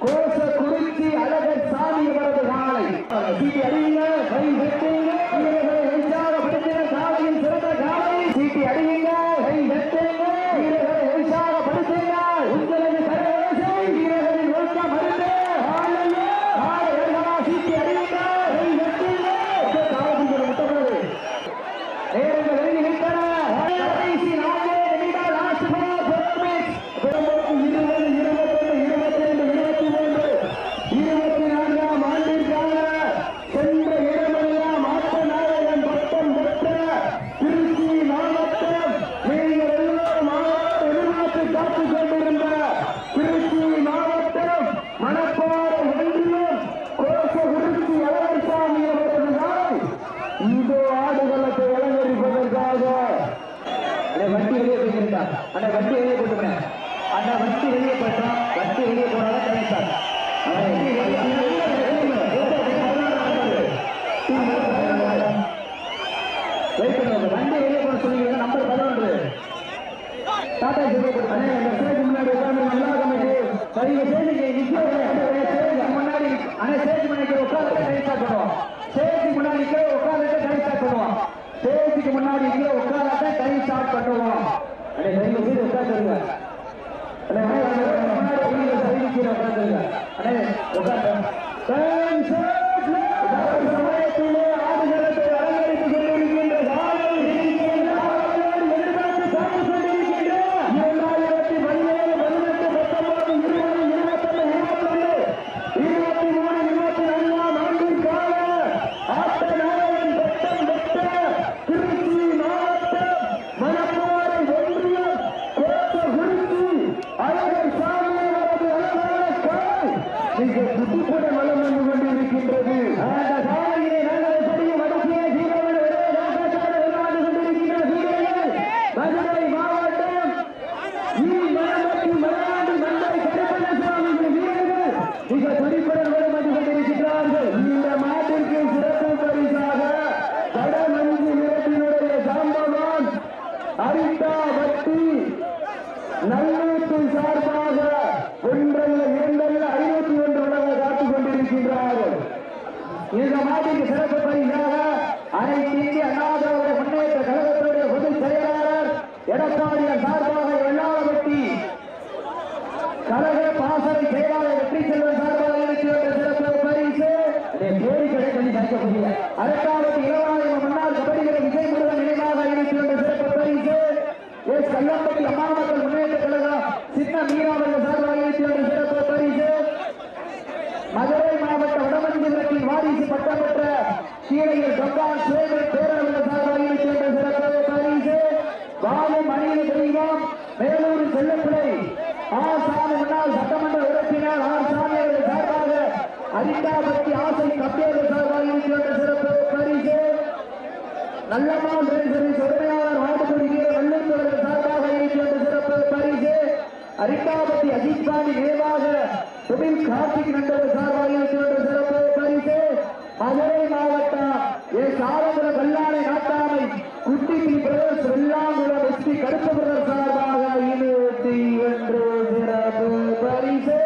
கோச குறிச்சி அழகர் சாமி அவரது காலை அறிவியல் டாடா முன்னாடி உட்கார்ந்து நல்லா கமிட்டி பதிவு செய்து முன்னாடி அண்ணா ஸ்டேஜ் முன்னாடி உட்கார்ந்து டைம் ஸ்டார்ட் பண்ணுவோம். ஸ்டேஜுக்கு முன்னாடி கீழே உட்கார்ந்து டைம் ஸ்டார்ட் பண்ணுவோம். ஸ்டேஜுக்கு முன்னாடி கீழே உட்கார்ந்து டைம் ஸ்டார்ட் பண்ணுவோம். அண்ணா தயவு செய்து உட்கார்ந்துருங்க அண்ணா முன்னாடி உட்கார்ந்துருங்க அண்ணா உட்கார்ந்து. டைம் ஸ்டார்ட் செல்லம்பட்டி மாணவர்கள் முன்னேற்ற கழகம் சின்ன மீனவர்கள் சார்பாக சிறப்பு பரிசு. மதுரை மாவட்ட வடமஞ்சிலத்தில் வாரிசு பட்டம் பெற்ற கீழையில் கங்கான் சுரேவர் பேரவர்கள் சார்பாக சிறப்பு பரிசு. வாழும் அணியில் தெய்வம் மேலூர் செல்லப்பிள்ளை. ஆர் சாமி முன்னாள் சட்டமன்ற உறுப்பினர் ஆர் சாமி அவர்கள் சார்பாக அரிட்டாபட்டி ஆசை கம்பேர்கள் சார்பாக சிறப்பு பரிசு. நல்லம்மா அரிக்காபதி அஜித்பாணி நினைவாக சுபில் கார்த்திக் நண்பர் சார்பாக சிறப்பு பரிசு. மதுரை மாவட்டம் ஏ சாரபுர வல்லானை நாட்டாமை குட்டி டி பிரதர்ஸ் வெள்ளாங்குள வெஸ்டி கருப்பபுரர் சார்பாக இருபத்தி ஒன்று சிறப்பு பரிசு.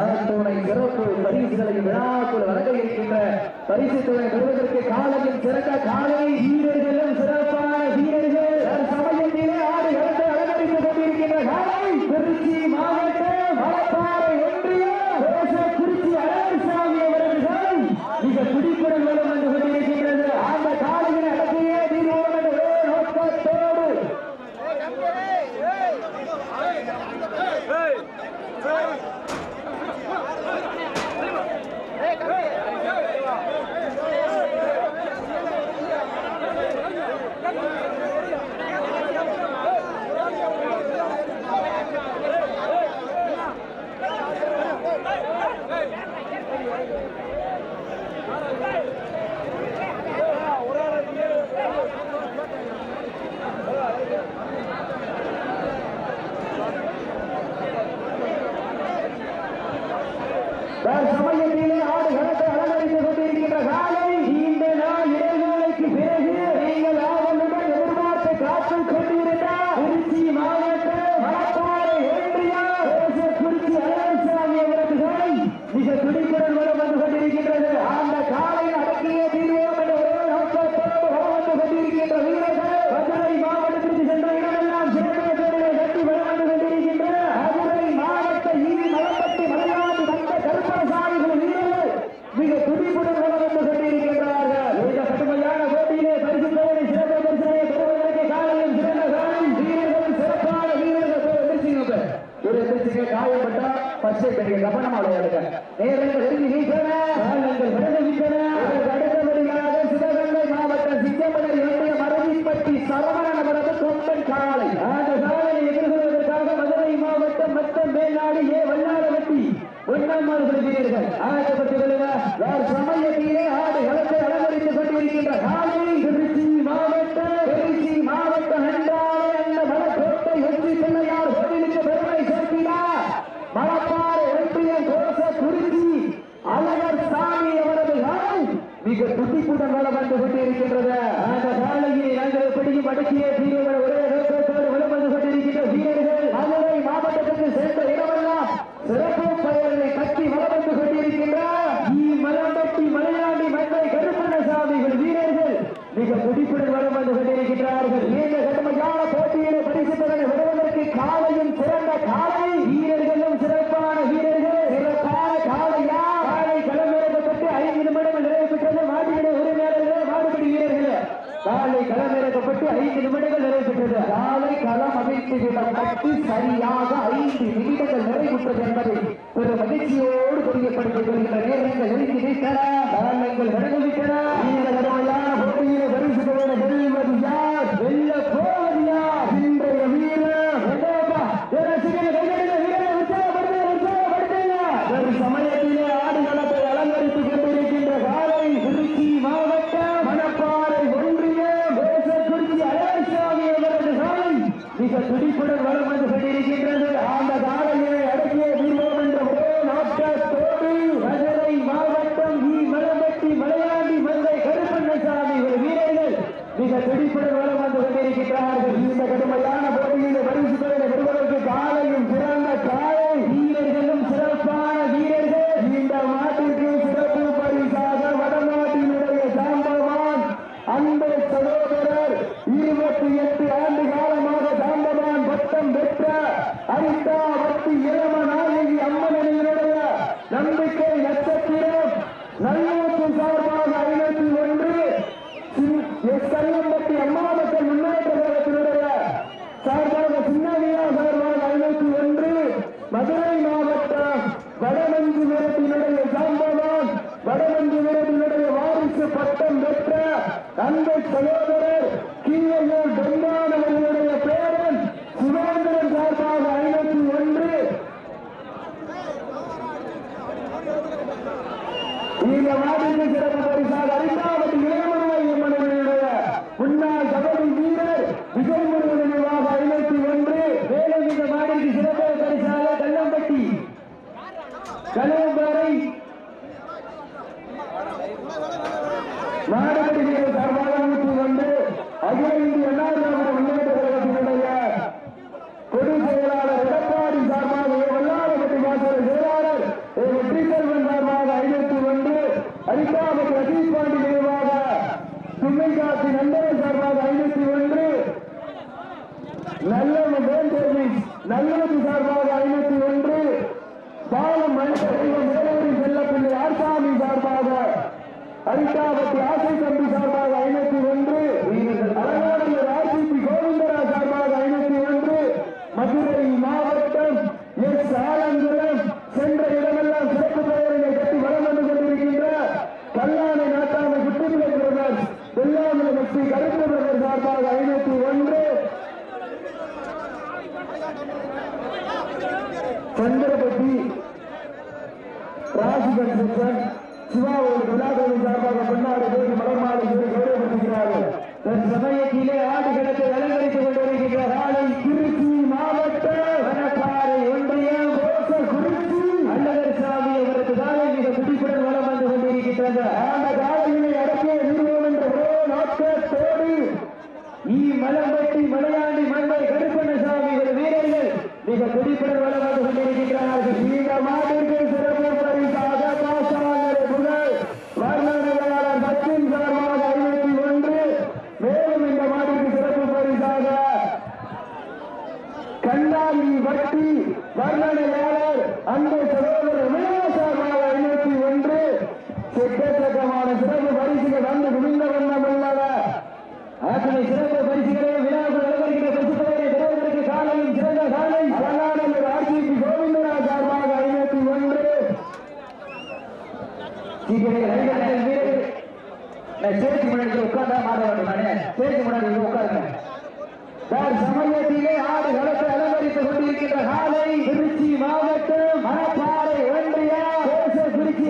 அத்துணை சிறப்பு பரிசுகளை விழாக்குள் வழங்க இருக்கின்ற பரிசு துறை பெறுவதற்கு காலையில் சிறக்க காலை வீரர்கள் That's பச்சை பெரிய கவனமாக விளையாடுங்க நேரங்கள் எழுதி நீக்கிறன விடந்து நிற்கிறன அடுத்தபடியாக சிவகங்கை மாவட்ட சிங்கமலை இளைஞர் மரணிப்பட்டி சரவணன் அவரது தொண்டன் காலை அந்த சாலையை எதிர்கொள்வதற்காக மதுரை மாவட்டம் மத்த மேல்நாடு ஏ வல்லாறு ஆயப்பட்டு விடுங்க சமயத்திலே ஆடு களத்தை அலங்கரித்துக் கொண்டிருக்கின்ற காலையில் ஐந்து நிமிடங்கள் நிறைவேற்றது. காலை களம் அமைத்து விடம் பட்டு சரியாக ஐந்து நிமிடங்கள் நிறைவுற்றது என்பதை ஒரு மகிழ்ச்சியோடு தெரியப்படுத்திக் கொள்கிற நேரங்கள் எழுதி வைத்தன காரணங்கள் நடந்துவிட்டன இந்த கடுமையான போட்டியிலே அரிதாவத்தி இளமன இந்த நாட்டிற்கு சிறப்பு பரிசாக ஐந்தாவது இளைஞர் பாலாஜி நண்பர்கள் சார்பாக ஐநூத்தி ஒன்று. நல்ல நல்லது சார்பாக ஐநூத்தி ஒன்று. பாலம் மனிதர்கள் செல்லப்பிள்ளை ஆசாமி சார்பாக அரிதாபத்தி ஆசை தம்பி சார்பாக சந்திரபட்டி ராசிகன் சிவாவோடு விழாக்களின் சார்பாக கொண்டாடு போய் மலர்மாலை கௌரவப்படுத்துகிறார்கள் தற்சமயத்திலே ஆடு கிடத்தை அலங்கரித்துக் கொண்டு வருகின்ற ஆலை திருச்சி மாவட்ட வனப்பாறை ஒன்றிய கோச குறிச்சி அல்லகர் சாமி அவரது காலை மிக துடிப்புடன் வளம் வந்து கொண்டிருக்கின்றனர் வேண்டிய உட்கார்ந்தா மாற வேண்டுமானே ஸ்டேஜ் முன்னாடி உட்காருங்க. வேறு சமயத்திலே ஆடு களத்தை அலங்கரித்துக் கொண்டிருக்கின்ற காலை திருச்சி மாவட்டம் மரப்பாறை ஒன்றிய திருச்சி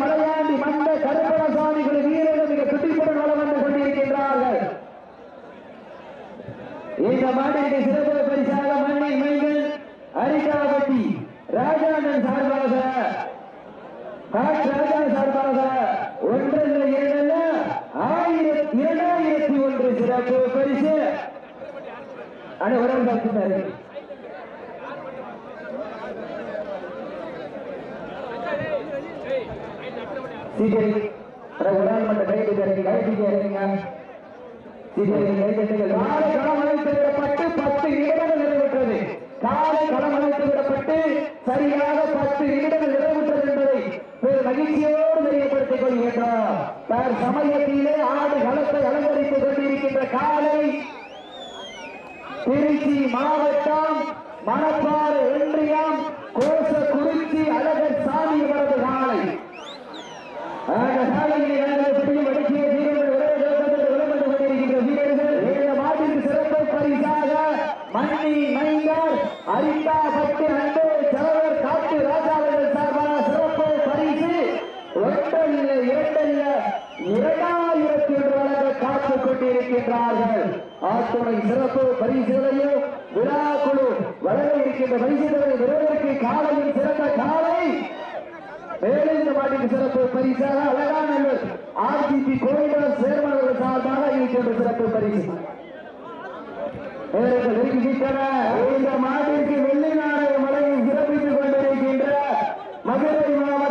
மலையாண்டி மண்ட கருப்பணசாமிகளின் வீரர்கள் மாட்டிற்கு சிறப்பு பரிசாக மண்ணை மைந்தன் அரிக்காவட்டி ராஜானன் சார்பாக ராஜா சார்பாக ஒன்றல்ல இரண்டல்ல ஆயிரத்தி இரண்டாயிரத்தி ஒன்று சிறப்பு பரிசு. அனைவரும் பார்த்துட்டாரு சீக்கிரம். உடல் மன்ற கைது கிடைக்க கைது கிடைங்க காலை களம் அழைத்து விடப்பட்டு பத்து நிறைவேற்றது. காலை களம் அழைத்து சரியாக பத்து நிமிடங்கள் நிறைவேற்றது என்பதை மகிழ்ச்சியோடு தெரியப்படுத்திக் கொள்கின்றார் சமயத்திலே ஆடு களத்தை காலை திருச்சி மாவட்டம் மணப்பாறு ஒன்றியம் கொண்டிருக்கின்றார்கள். விழா குழு வழங்க இருக்கின்ற பரிசுகளை விருதற்கு காலையில் சிறந்த காலை. மேலிருந்து மாட்டிற்கு சிறப்பு பரிசாக அழகான ஆர்ஜிபி கோயில்கள் சேர்மர்கள் சார்பாக இருக்கின்ற சிறப்பு பரிசு. மாட்டிற்கு வெள்ளி நாடக மலையை சிறப்பித்துக் கொண்டிருக்கின்ற மதுரை மாவட்டம்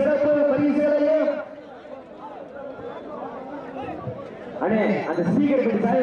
சிறப்பு பரிசுகளையும். அண்ணே அந்த ஸ்பீக்கர் சாய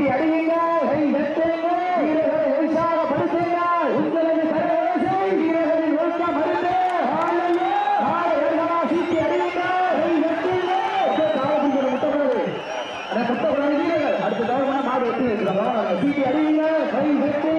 தட்டி அடியுங்கள். கை தட்டுங்கள் வீரர்களை உற்சாகப்படுத்துங்கள் உங்களது கரவேசை வீரர்களின் ஒழுக்கம் மருந்து. சீட்டி அடியுங்கள் கை தட்டுங்கள் அடுத்த தவறான மாடு எட்டு சீட்டி அடியுங்கள் கை தட்டு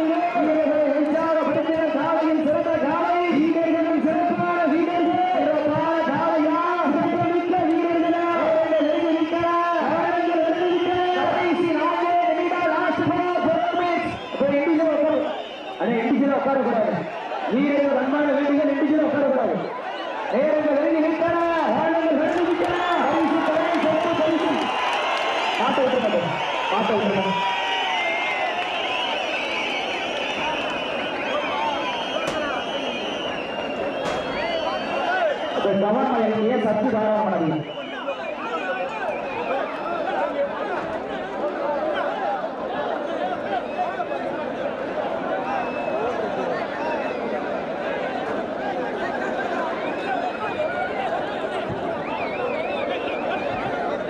வீடுகள் அன்பான வீடுகள் இடிச்சு உட்காரக்கூடாது நேரங்கள் விரும்பி நிற்கிற ஆளுநர் கவனம் ஏன் சத்து தாரா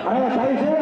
还有陈雨欣